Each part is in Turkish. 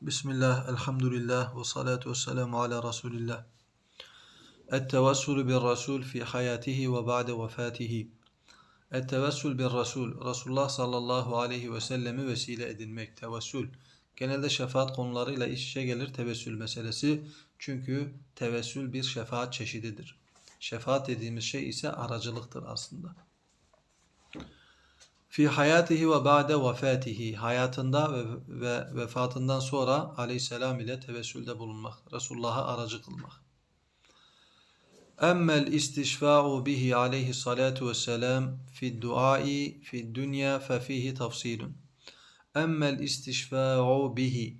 Bismillah, elhamdülillah ve salatu ve selamu ala Resulillah. Et-tevessül bir Resul fi hayatihi ve ba'de vefatihi. Et-tevessül bir Resul, Resulullah sallallahu aleyhi ve sellemi vesile edinmek, tevessül. Genelde şefaat konularıyla iç içe gelir tevessül meselesi. Çünkü tevessül bir şefaat çeşididir. Şefaat dediğimiz şey ise aracılıktır aslında. Fi hayatihi ve ba'de vefatihi hayatında ve, ve vefatından sonra aleyhisselam ile tevessülde bulunmak, Resulullah'a aracı kılmak. Emmel istişfa'u bihi aleyhi salatu vesselam fi duai fi dünya fe fihi tafsilun. Emmel istişfa'u bihi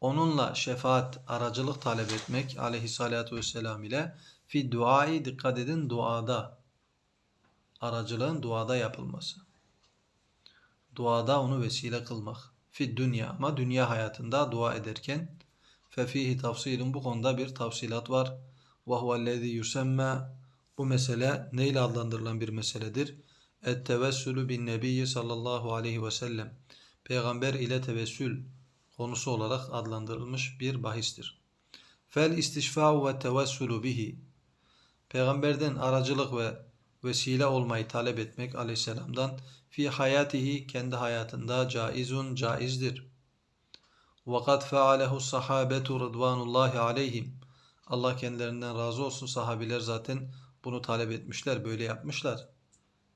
onunla şefaat aracılık talep etmek aleyhissalatu vesselam ile fi duai dikkat edin duada aracılığın duada yapılması duada onu vesile kılmak. Fi dünya ama dünya hayatında dua ederken fefihi tafsilin bu konuda bir tafsilat var. Ve huvellezî yusemme bu mesele neyle adlandırılan bir meseledir? Et tevessülü bin nebiyyi sallallahu aleyhi ve sellem peygamber ile tevessül konusu olarak adlandırılmış bir bahistir. Fel istişfa'u ve tevessülü bihi peygamberden aracılık ve vesile olmayı talep etmek aleyhisselamdan fi hayatihi kendi hayatında caizun caizdir. Vakat fealehu sahabetu rıdvanullahi aleyhim. Allah kendilerinden razı olsun sahabiler zaten bunu talep etmişler, böyle yapmışlar.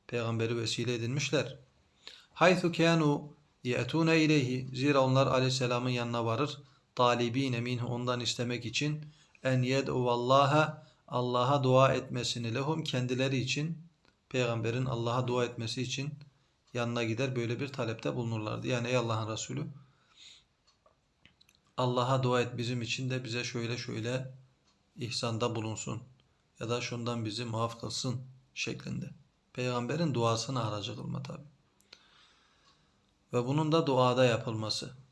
Peygamberi vesile edinmişler. Haythu kanu ye'tune ileyhi. Zira onlar aleyhisselamın yanına varır. Talibine minhu ondan istemek için en yed'u vallaha Allah'a dua etmesini lehum kendileri için peygamberin Allah'a dua etmesi için yanına gider böyle bir talepte bulunurlardı. Yani ey Allah'ın Resulü Allah'a dua et bizim için de bize şöyle şöyle ihsanda bulunsun ya da şundan bizi muaf kılsın şeklinde. Peygamberin duasını aracı kılma tabi. Ve bunun da duada yapılması.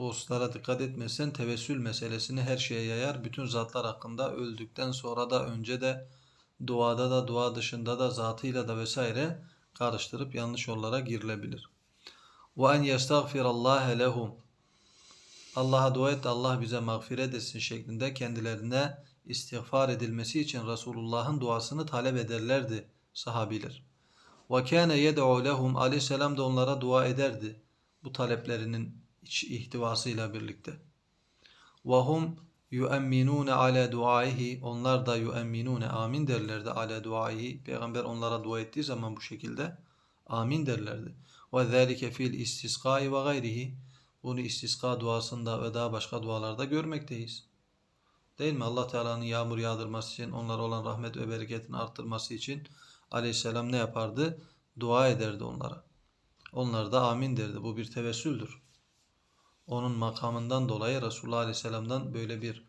Hususlara dikkat etmezsen tevessül meselesini her şeye yayar. Bütün zatlar hakkında öldükten sonra da önce de duada da dua dışında da zatıyla da vesaire karıştırıp yanlış yollara girilebilir. Ve en yestagfirallâhe lehum Allah'a dua et Allah bize mağfiret etsin şeklinde kendilerine istiğfar edilmesi için Resulullah'ın duasını talep ederlerdi sahabiler. Ve kâne yed'u lehum aleyhisselam da onlara dua ederdi bu taleplerinin ihtivasıyla birlikte. Ve hum yuemminune ala duaihi onlar da yuemminune amin derlerdi ala duaihi peygamber onlara dua ettiği zaman bu şekilde amin derlerdi ve zalike fil istisqai ve gayrihi bunu istiska duasında ve daha başka dualarda görmekteyiz. Değil mi? Allah Teala'nın yağmur yağdırması için, onlara olan rahmet ve bereketini arttırması için aleyhisselam ne yapardı? Dua ederdi onlara. Onlar da amin derdi. Bu bir tevessüldür onun makamından dolayı Resulullah Aleyhisselam'dan böyle bir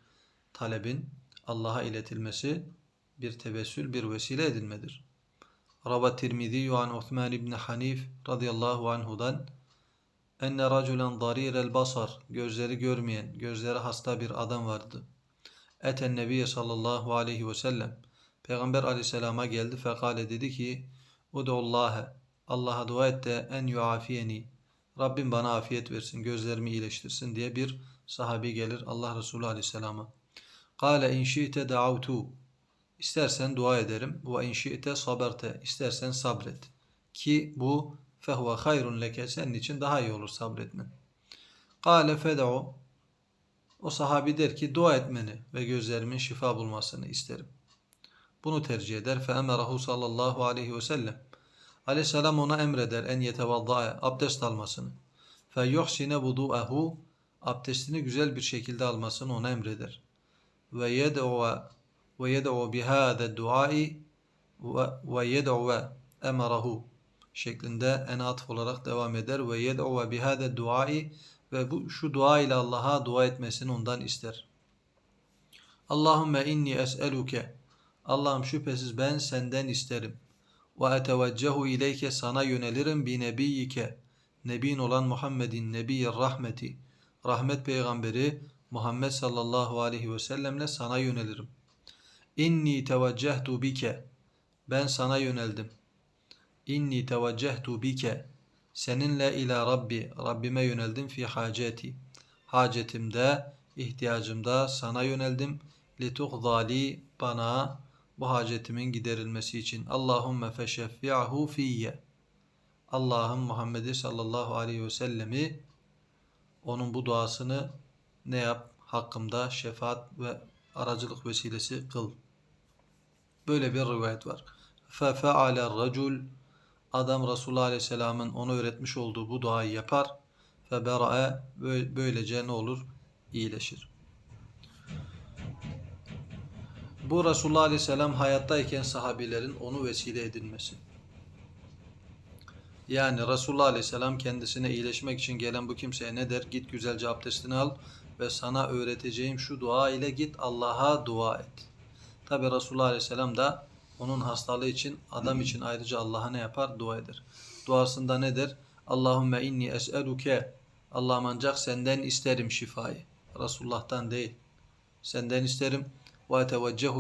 talebin Allah'a iletilmesi bir tevessül, bir vesile edilmedir. Raba Tirmizi an Osman ibn Hanif radıyallahu anhudan enne raculen darirel basar gözleri görmeyen, gözleri hasta bir adam vardı. Eten Nebiye sallallahu aleyhi ve sellem Peygamber aleyhisselama geldi fekale dedi ki Udullâhe Allah'a dua et de en yuafiyeni Rabbim bana afiyet versin, gözlerimi iyileştirsin diye bir sahabi gelir Allah Resulü Aleyhisselam'a. Kale in şi'te da'avtu. İstersen dua ederim. Ve in şi'te saberte. İstersen sabret. Ki bu fehve hayrun leke senin için daha iyi olur sabretmen. Kale fed'u. O sahabi der ki dua etmeni ve gözlerimin şifa bulmasını isterim. Bunu tercih eder. Fe emerahu sallallahu aleyhi ve sellem. Aleyhisselam ona emreder en yetevaddae abdest almasını. Fe yuhsine vudu'ehu abdestini güzel bir şekilde almasını ona emreder. Ve yed'u ve yed'u bihâde duai ve yed'u emarahu şeklinde en atf olarak devam eder ve yed'u bihâde duai ve bu şu dua ile Allah'a dua etmesini ondan ister. Allahümme inni es'eluke Allah'ım şüphesiz ben senden isterim ve eteveccehu ileyke sana yönelirim bi nebiyyike nebin olan Muhammedin nebiyyi rahmeti rahmet peygamberi Muhammed sallallahu aleyhi ve sellemle sana yönelirim. İnni teveccehtu bike ben sana yöneldim. İnni teveccehtu bike seninle ila Rabbi Rabbime yöneldim fi haceti hacetimde, ihtiyacımda sana yöneldim. Lituğzali bana bu hacetimin giderilmesi için. Allahümme feşeffi'ahu fiyye. Allah'ım Muhammed'i sallallahu aleyhi ve sellemi onun bu duasını ne yap? Hakkımda şefaat ve aracılık vesilesi kıl. Böyle bir rivayet var. Fefe'ale racul Adam Resulullah Aleyhisselam'ın ona öğretmiş olduğu bu duayı yapar. Febera'e böylece ne olur? İyileşir. Bu Resulullah Aleyhisselam hayattayken sahabilerin onu vesile edilmesi. Yani Resulullah Aleyhisselam kendisine iyileşmek için gelen bu kimseye ne der? Git güzelce abdestini al ve sana öğreteceğim şu dua ile git Allah'a dua et. Tabi Resulullah Aleyhisselam da onun hastalığı için adam için ayrıca Allah'a ne yapar? Dua eder. Duasında ne der? Allahümme inni es'eluke Allah'ım ancak senden isterim şifayı. Resulullah'tan değil. Senden isterim.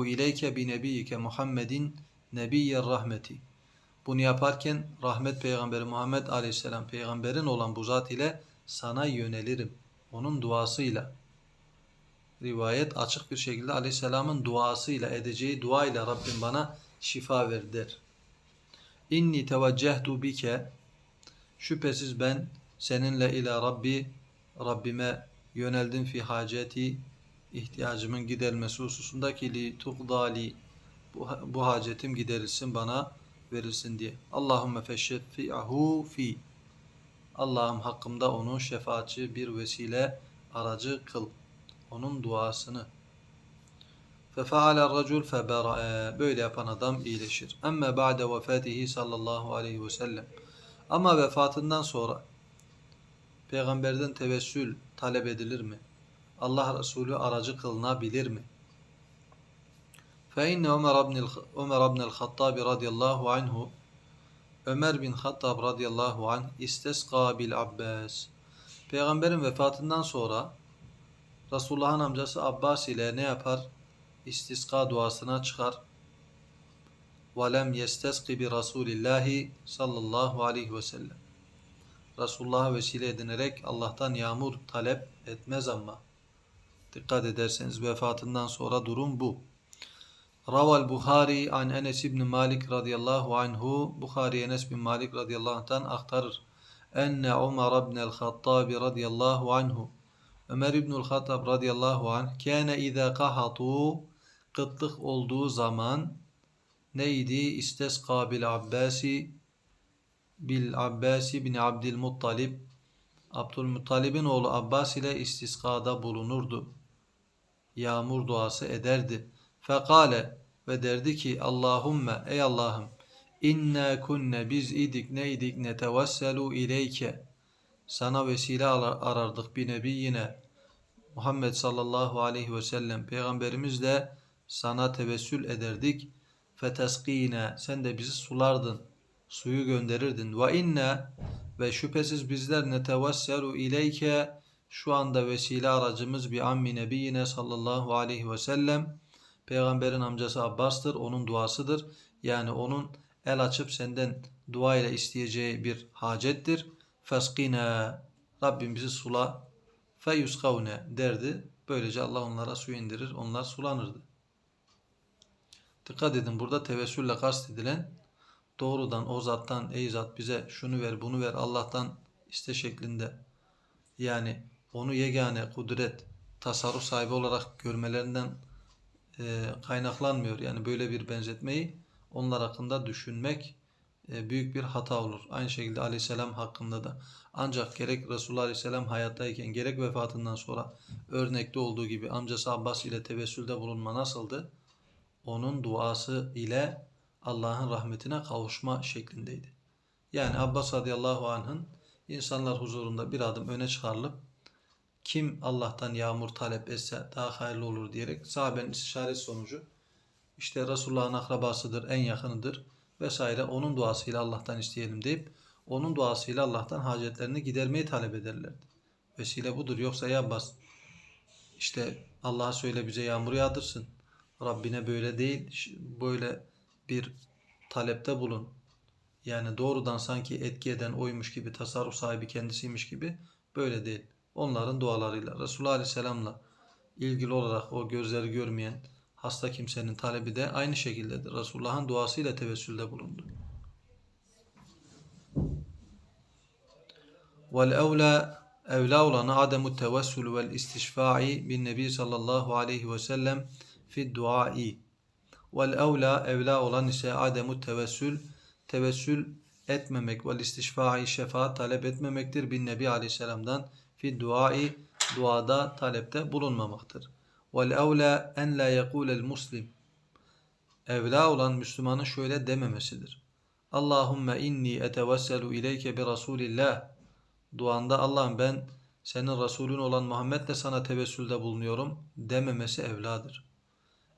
İleyke bi nebiyyike Muhammedin nebiyyer rahmeti. Bunu yaparken rahmet peygamberi Muhammed aleyhisselam peygamberin olan bu zat ile sana yönelirim. Onun duasıyla. Rivayet açık bir şekilde aleyhisselamın duasıyla edeceği dua ile Rabbim bana şifa ver der. İnni teveccehtu bike şüphesiz ben seninle ila Rabbi Rabbime yöneldim fi haceti ihtiyacımın giderilmesi hususundaki li tuğdali bu, bu hacetim giderilsin bana verilsin diye. Allahümme feşşefi'ahu fi Allah'ım hakkımda onu şefaatçi bir vesile aracı kıl. Onun duasını. Fefeale racul febera'a. Böyle yapan adam iyileşir. Emme ba'de vefatihi sallallahu aleyhi ve sellem. Ama vefatından sonra peygamberden tevessül talep edilir mi? Allah Resulü aracı kılınabilir mi? فإن Ömer ibn Ömer ibn el-Hattab radıyallahu anhu Ömer bin Hattab radıyallahu anh istesqa bil Abbas. Peygamberin vefatından sonra Resulullah'ın amcası Abbas ile ne yapar? İstiska duasına çıkar. وَلَمْ يَسْتَسْقِ بِرَسُولِ اللّٰهِ sallallahu aleyhi ve sellem. Resulullah'a vesile edinerek Allah'tan yağmur talep etmez ama. Dikkat ederseniz vefatından sonra durum bu. Raval Buhari an Enes ibn Malik radıyallahu anhu Buhari Enes bin Malik radıyallahu anh'tan aktarır. Enne Ömer ibn el-Hattab radıyallahu anhu Ömer ibnül Hattab radıyallahu anh kâne izâ kahatu kıtlık olduğu zaman neydi? İstesqa bil Abbasi bil Abbasi bin Abdülmuttalib Abdülmuttalib'in oğlu Abbas ile istiskada bulunurdu. Yağmur duası ederdi. Fekale ve derdi ki Allahümme ey Allah'ım inna kunne biz idik neydik netevesselu ileyke. Sana vesile arardık bir nebi yine. Muhammed sallallahu aleyhi ve sellem peygamberimiz de sana tevessül ederdik. Feteskine sen de bizi sulardın suyu gönderirdin. Ve inne ve şüphesiz bizler netevesselu ileyke şu anda vesile aracımız bir ammi nebiyine sallallahu aleyhi ve sellem peygamberin amcası Abbas'tır onun duasıdır yani onun el açıp senden dua ile isteyeceği bir hacettir Feskine Rabbim bizi sula feyuskavne derdi. Böylece Allah onlara su indirir. Onlar sulanırdı. Dikkat edin burada tevessülle kastedilen doğrudan o zattan ey zat bize şunu ver bunu ver Allah'tan iste şeklinde. Yani onu yegane kudret tasarruf sahibi olarak görmelerinden e, kaynaklanmıyor. Yani böyle bir benzetmeyi onlar hakkında düşünmek e, büyük bir hata olur. Aynı şekilde aleyhisselam hakkında da. Ancak gerek Resulullah aleyhisselam hayattayken gerek vefatından sonra örnekte olduğu gibi amcası Abbas ile tevessülde bulunma nasıldı? Onun duası ile Allah'ın rahmetine kavuşma şeklindeydi. Yani Abbas radıyallahu anh'ın insanlar huzurunda bir adım öne çıkarılıp kim Allah'tan yağmur talep etse daha hayırlı olur diyerek sahabenin istişaresi sonucu işte Resulullah'ın akrabasıdır, en yakınıdır vesaire onun duasıyla Allah'tan isteyelim deyip onun duasıyla Allah'tan hacetlerini gidermeyi talep ederlerdi. Vesile budur. Yoksa ya bas işte Allah'a söyle bize yağmur yağdırsın. Rabbine böyle değil, böyle bir talepte bulun. Yani doğrudan sanki etki eden oymuş gibi, tasarruf sahibi kendisiymiş gibi böyle değil. Onların dualarıyla. Resulullah Aleyhisselam'la ilgili olarak o gözleri görmeyen hasta kimsenin talebi de aynı şekildedir. Resulullah'ın duasıyla tevessülde bulundu. Vel evla evla olanı ademu tevessül vel istişfa'i bin nebi sallallahu aleyhi ve sellem fi duai. Vel evla evla olan ise ademu tevessül tevessül etmemek vel istişfa'i şefaat talep etmemektir bin nebi aleyhisselamdan fi duai duada talepte bulunmamaktır. Vel evla en la yekulel muslim evla olan Müslümanın şöyle dememesidir. Allahümme inni etevesselu ileyke bi Resulillah. Duanda Allah'ım ben senin Resulün olan Muhammed'le sana tevessülde bulunuyorum dememesi evladır.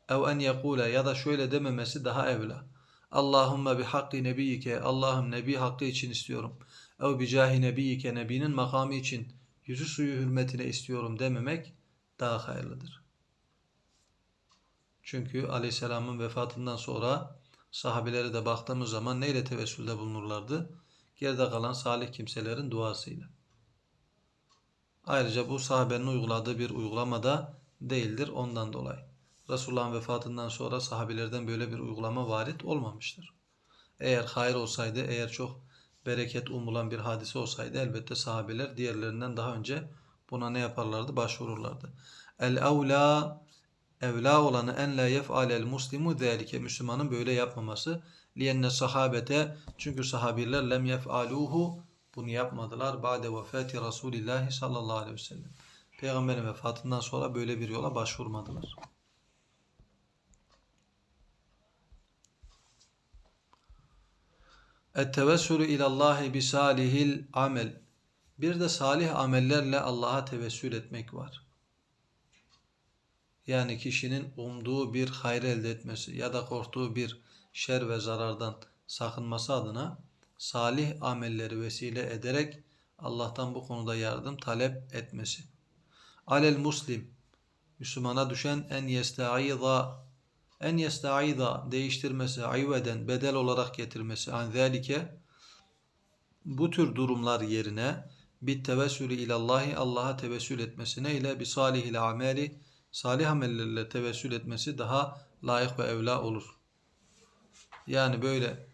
Ev en yekule ya da şöyle dememesi daha evla. Allahümme bi hakkı nebiyike Allah'ım nebi hakkı için istiyorum. Ev bi cahi nebiyike nebinin makamı için yüzü suyu hürmetine istiyorum dememek daha hayırlıdır. Çünkü aleyhisselamın vefatından sonra sahabeleri de baktığımız zaman neyle tevessülde bulunurlardı? Geride kalan salih kimselerin duasıyla. Ayrıca bu sahabenin uyguladığı bir uygulama da değildir ondan dolayı. Resulullah'ın vefatından sonra sahabelerden böyle bir uygulama varit olmamıştır. Eğer hayır olsaydı, eğer çok bereket umulan bir hadise olsaydı elbette sahabeler diğerlerinden daha önce buna ne yaparlardı? Başvururlardı. El-evla evla olanı en la yef'alel muslimu zâlike Müslümanın böyle yapmaması liyenne sahabete çünkü sahabiler lem yef'aluhu bunu yapmadılar ba'de vefati Resulillahi sallallahu aleyhi ve sellem. Peygamberin vefatından sonra böyle bir yola başvurmadılar. Et-tevessülü ilallahi bisalihil amel. Bir de salih amellerle Allah'a tevessül etmek var. Yani kişinin umduğu bir hayır elde etmesi ya da korktuğu bir şer ve zarardan sakınması adına salih amelleri vesile ederek Allah'tan bu konuda yardım talep etmesi. Alel muslim Müslümana düşen en yestaiza en yestaiza değiştirmesi, ayveden bedel olarak getirmesi an zalike bu tür durumlar yerine bir tevessülü ilallahi Allah'a tevessül etmesine ile bir salihil ameli salih amellerle tevessül etmesi daha layık ve evla olur. Yani böyle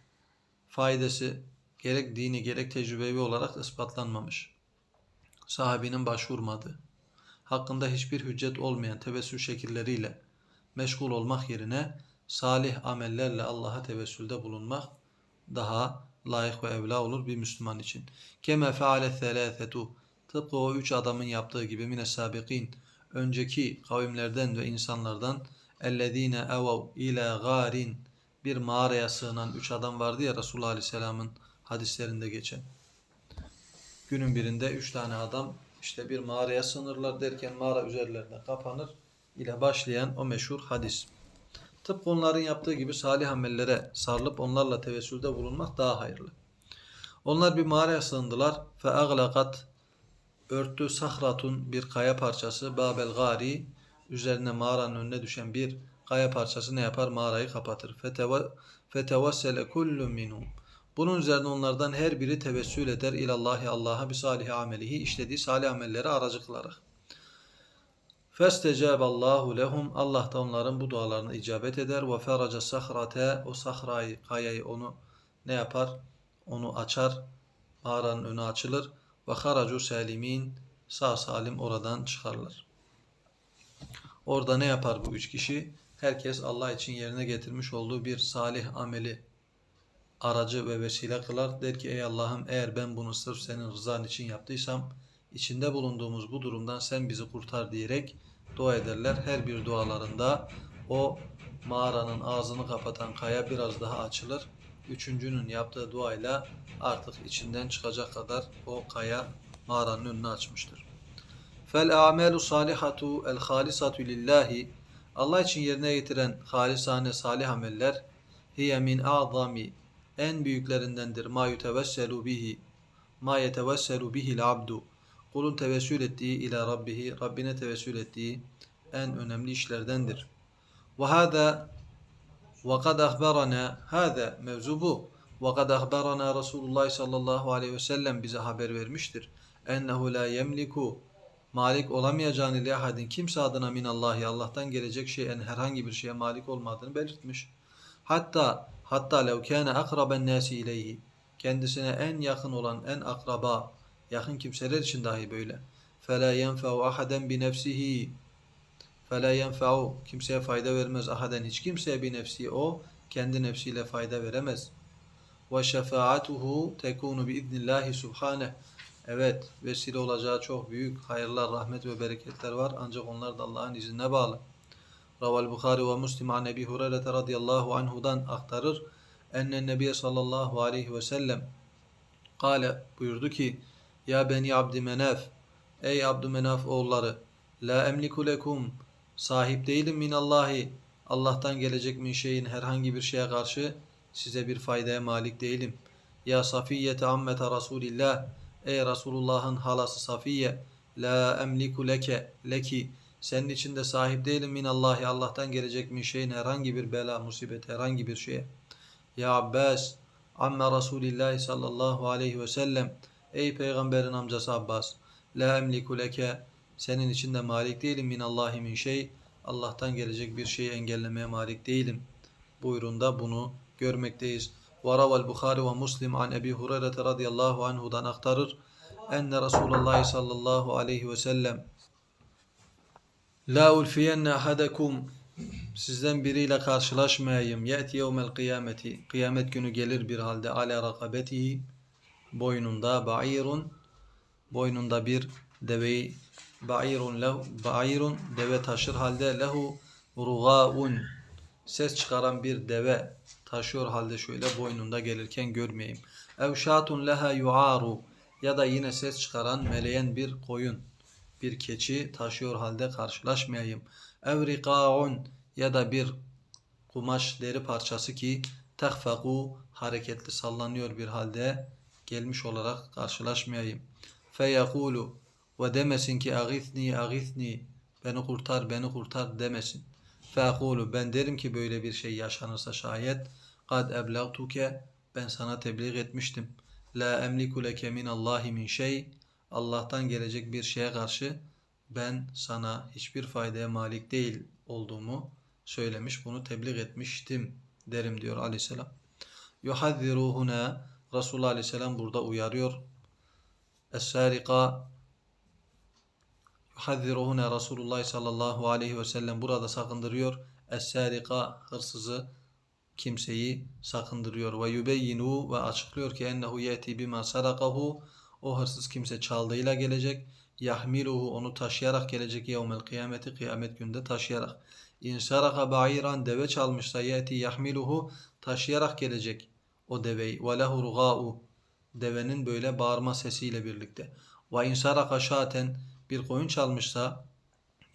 faydası gerek dini gerek tecrübevi olarak ispatlanmamış. Sahabinin başvurmadığı, hakkında hiçbir hüccet olmayan tevessül şekilleriyle meşgul olmak yerine salih amellerle Allah'a tevessülde bulunmak daha layık ve evla olur bir Müslüman için. Keme feale selâfetu tıpkı o üç adamın yaptığı gibi mine sabikin önceki kavimlerden ve insanlardan ellezine evav ile garin bir mağaraya sığınan üç adam vardı ya Resulullah Aleyhisselam'ın hadislerinde geçen. Günün birinde üç tane adam işte bir mağaraya sığınırlar derken mağara üzerlerine kapanır ile başlayan o meşhur hadis. Tıpkı onların yaptığı gibi salih amellere sarılıp onlarla tevessülde bulunmak daha hayırlı. Onlar bir mağaraya sığındılar. Fe aglakat örtü sahratun bir kaya parçası babel gari üzerine mağaranın önüne düşen bir kaya parçası ne yapar? Mağarayı kapatır. Fetevassele kullu minhum. Bunun üzerine onlardan her biri tevessül eder ilallahi Allah'a bir salih amelihi işlediği salih amelleri aracı kılarak. Allahu lehum Allah da onların bu dualarına icabet eder ve feraca sahrate o sahrayı kayayı onu ne yapar? Onu açar. Mağaranın önü açılır ve haracu salimin sağ salim oradan çıkarlar. Orada ne yapar bu üç kişi? Herkes Allah için yerine getirmiş olduğu bir salih ameli aracı ve vesile kılar. Der ki ey Allah'ım eğer ben bunu sırf senin rızan için yaptıysam içinde bulunduğumuz bu durumdan sen bizi kurtar diyerek dua ederler. Her bir dualarında o mağaranın ağzını kapatan kaya biraz daha açılır. Üçüncünün yaptığı duayla artık içinden çıkacak kadar o kaya mağaranın önünü açmıştır. Fel amelu salihatu el halisatu lillahi Allah için yerine getiren halisane salih ameller hiye min a'zami en büyüklerindendir. Ma yutevesselu bihi ma yetevesselu bihi abdu kulun tevessül ettiği ila rabbihi Rabbine tevessül ettiği en önemli işlerdendir. Ve hâzâ ve kad ahbarana hâzâ mevzu bu. Ve kad ahbarana Resulullah sallallahu aleyhi ve sellem bize haber vermiştir. Ennehu la yemliku malik olamayacağını li ahadin kimse adına minallahi Allah'tan gelecek şeyin herhangi bir şeye malik olmadığını belirtmiş. Hatta hatta lev kana akraben nasi ileyhi kendisine en yakın olan en akraba yakın kimseler için dahi böyle. Yenfa'u ahaden bi nefsihi Fela yenfa'u kimseye fayda vermez ahaden hiç kimseye bir nefsi o kendi nefsiyle fayda veremez. Ve şefaatuhu tekunu bi idnillahi subhane. Evet vesile olacağı çok büyük hayırlar, rahmet ve bereketler var ancak onlar da Allah'ın iznine bağlı. Raval Bukhari ve Müslim an Ebi Hureyre radıyallahu anhudan aktarır. Ennen Nebiye sallallahu aleyhi ve sellem Kale buyurdu ki Ya beni Abdümenaf Ey Abdümenaf oğulları La emliku lekum Sahip değilim minallahi Allah'tan gelecek min şeyin herhangi bir şeye karşı size bir faydaya malik değilim. Ya Safiyete ammete Resulillah Ey Resulullah'ın halası Safiye La emliku leke leki senin için de sahip değilim minallahi Allah'tan gelecek min şeyin herhangi bir bela, musibet, herhangi bir şeye. Ya Abbas amme Resulillah sallallahu aleyhi ve sellem Ey peygamberin amcası Abbas La emliku leke senin için de malik değilim minallahi min şey Allah'tan gelecek bir şeyi engellemeye malik değilim. Buyurunda bunu görmekteyiz. Varavel Bukhari ve Muslim an Ebi Hureyre radıyallahu anhudan aktarır. Enne Resulullah sallallahu aleyhi ve sellem La ulfiyenne ahadakum sizden biriyle karşılaşmayayım. Yeti yevmel kıyameti. Kıyamet günü gelir bir halde ala rakabetihi boynunda ba'irun boynunda bir deveyi ba'irun lehu ba'irun deve taşır halde lehu rugaun ses çıkaran bir deve taşıyor halde şöyle boynunda gelirken görmeyeyim. Ev şatun leha yuaru ya da yine ses çıkaran meleyen bir koyun bir keçi taşıyor halde karşılaşmayayım. Ev rikaun ya da bir kumaş deri parçası ki tehfaku hareketli sallanıyor bir halde gelmiş olarak karşılaşmayayım. Feyekulu ve demesin ki agithni agithni beni kurtar beni kurtar demesin. Fekulu ben derim ki böyle bir şey yaşanırsa şayet kad eblagtuke ben sana tebliğ etmiştim. La emliku leke minallahi min şey Allah'tan gelecek bir şeye karşı ben sana hiçbir faydaya malik değil olduğumu söylemiş, bunu tebliğ etmiştim derim diyor aleyhisselam. Yuhazziruhuna Resulullah aleyhisselam burada uyarıyor. Es-sarika yuhazziruhuna Resulullah sallallahu aleyhi ve sellem burada sakındırıyor. Es-sarika hırsızı kimseyi sakındırıyor. Ve yubeyyinu ve açıklıyor ki ennehu yeti bima sarakahu o hırsız kimse çaldığıyla gelecek. Yahmiluhu onu taşıyarak gelecek yevmel kıyameti kıyamet günde taşıyarak. İnsaraka ba'iran deve çalmışsa yeti yahmiluhu taşıyarak gelecek o deveyi. Ve lehu ruga'u devenin böyle bağırma sesiyle birlikte. Ve insaraka şaten bir koyun çalmışsa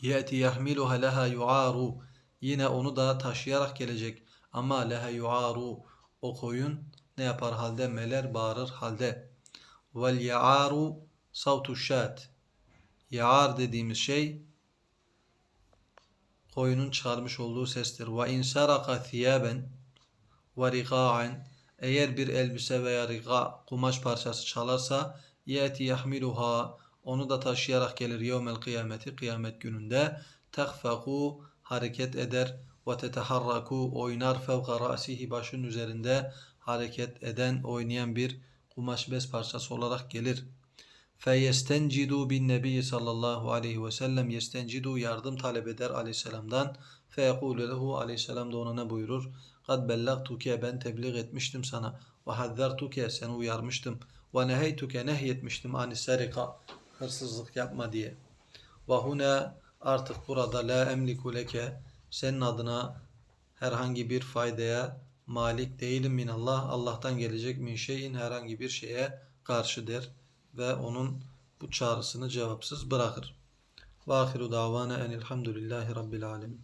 yeti yahmiluha leha yu'aru yine onu da taşıyarak gelecek. Ama leha yu'aru o koyun ne yapar halde meler bağırır halde. Vel ya'aru savtu şat. Ya'ar dediğimiz şey koyunun çıkarmış olduğu sestir. Ve insaraka thiyaben ve riqa'an eğer bir elbise veya riqa kumaş parçası çalarsa yeti yahmiluha onu da taşıyarak gelir yevmel kıyameti kıyamet gününde tehfaku hareket eder ve teteharraku oynar fevka rasihi başın üzerinde hareket eden oynayan bir kumaş bez parçası olarak gelir. Feyestencidu bin nebi sallallahu aleyhi ve sellem yestencidu yardım talep eder aleyhisselamdan. Feyekulu lehu aleyhisselam da ona ne buyurur? Kad bellagtuke ben tebliğ etmiştim sana. Ve hazzertuke seni uyarmıştım. Ve neheytuke nehyetmiştim ani serika hırsızlık yapma diye. Ve artık burada la emliku leke senin adına herhangi bir faydaya malik değilim minallah. Allah'tan gelecek min şeyin herhangi bir şeye karşı der ve onun bu çağrısını cevapsız bırakır. Ve ahiru davana enilhamdülillahi rabbil alemin.